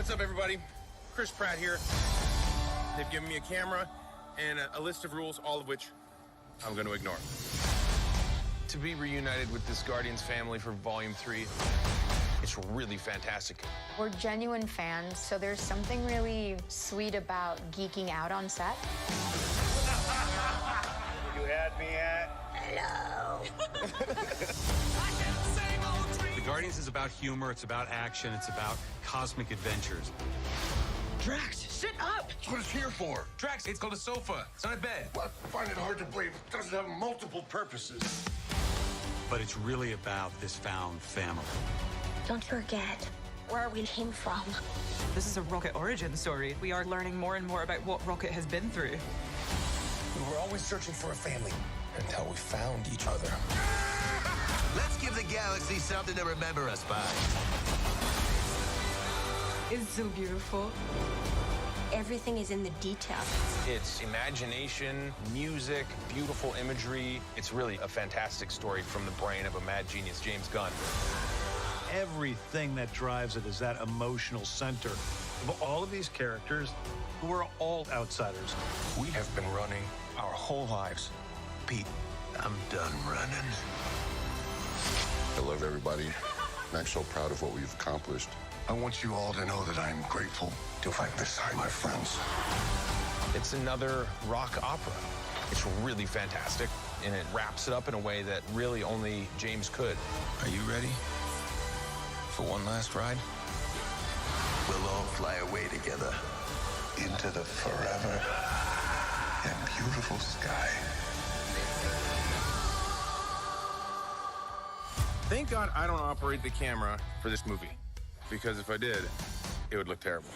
What's up, everybody? Chris Pratt here. They've given me a camera and a, a list of rules, all of which I'm going to ignore. To be reunited with this Guardians family for Volume 3, it's really fantastic. We're genuine fans, so there's something really sweet about geeking out on set. You had me at. The Guardians is about humor, it's about action, it's about cosmic adventures. Drax, sit up! That's what it's here for. Drax, it's called a sofa. It's not a bed. I find it hard to believe it doesn't have multiple purposes. But it's really about this found family. Don't forget where we came from. This is a Rocket origin story. We are learning more and more about what Rocket has been through. We were always searching for a family until we found each other. Let's give the galaxy something to remember us by. It's so beautiful. Everything is in the details. It's imagination, music, beautiful imagery. It's really a fantastic story from the brain of a mad genius, James Gunn. Everything that drives it is that emotional center of all of these characters who are all outsiders. We have been running our whole lives. Pete, I'm done running. I love everybody. I'm so proud of what we've accomplished. I want you all to know that I'm grateful to fight beside my friends. It's another rock opera. It's really fantastic, and it wraps it up in a way that really only James could. are you ready for one last ride? We'll all fly away together. Into the forever and beautiful sky. Thank God I don't operate the camera for this movie, because if I did, it would look terrible.